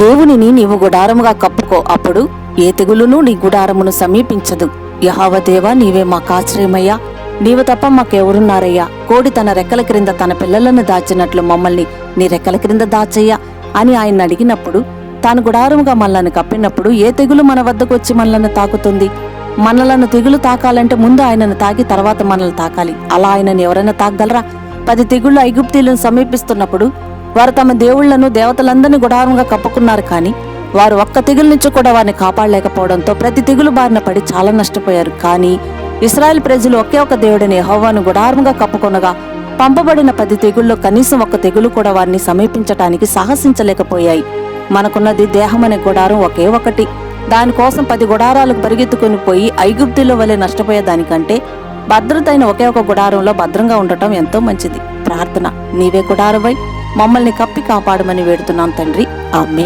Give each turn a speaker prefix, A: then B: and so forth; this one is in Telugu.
A: దేవునిని నీవు గుడారముగా కప్పుకో. అప్పుడు ఏ తెగులును నీ గుడారమును సమీపించదు. యహావ నీవే మాకు ఆశ్రయమయ్యా నీవు తప్ప మాకెవరున్నారయ్యా? కోడి తన రెక్కల క్రింద తన పిల్లలను దాచినట్లు మమ్మల్ని నీ రెక్కల క్రింద దాచయ్యా అని ఆయన అడిగినప్పుడు తాను గుడారముగా మనలను కప్పినప్పుడు ఏ తెగులు మన వద్దకు వచ్చి మనలను తాకుతుంది? మనలను తెగులు తాకాలంటే ముందు ఆయనను తాకి తర్వాత మనల్ని తాకాలి. అలా ఆయనను ఎవరైనా తాకగలరా? పది తెగుళ్ళు ఐగుప్తీలను సమీపిస్తున్నప్పుడు వారు తమ దేవుళ్ళను దేవతలందరినీ గుడారంగా కప్పుకున్నారు కానీ వారు ఒక్క తెగులు నుంచి కూడా వారిని కాపాడలేకపోవడంతో ప్రతి తెగులు బారిన పడి చాలా నష్టపోయారు. కానీ ఇస్రాయెల్ ప్రజలు ఒకే ఒక దేవుడిని హోవాను గుడారంగా కప్పుకొనగా పంపబడిన పది తెగుల్లో కనీసం ఒక్క తెగులు కూడా వారిని సమీపించటానికి సాహసించలేకపోయాయి. మనకున్నది దేహం అనే గుడారం ఒకే ఒకటి. దానికోసం పది గుడారాలకు పరిగెత్తుకుని పోయి ఐగుప్తిలో వలె నష్టపోయేదానికంటే భద్రతైన ఒకే ఒక గుడారంలో భద్రంగా ఉండటం ఎంతో మంచిది. ప్రార్థన. నీవే గుడారవై. మమ్మల్ని కప్పి కాపాడమని వేడుతున్నాం తండ్రి. ఆమె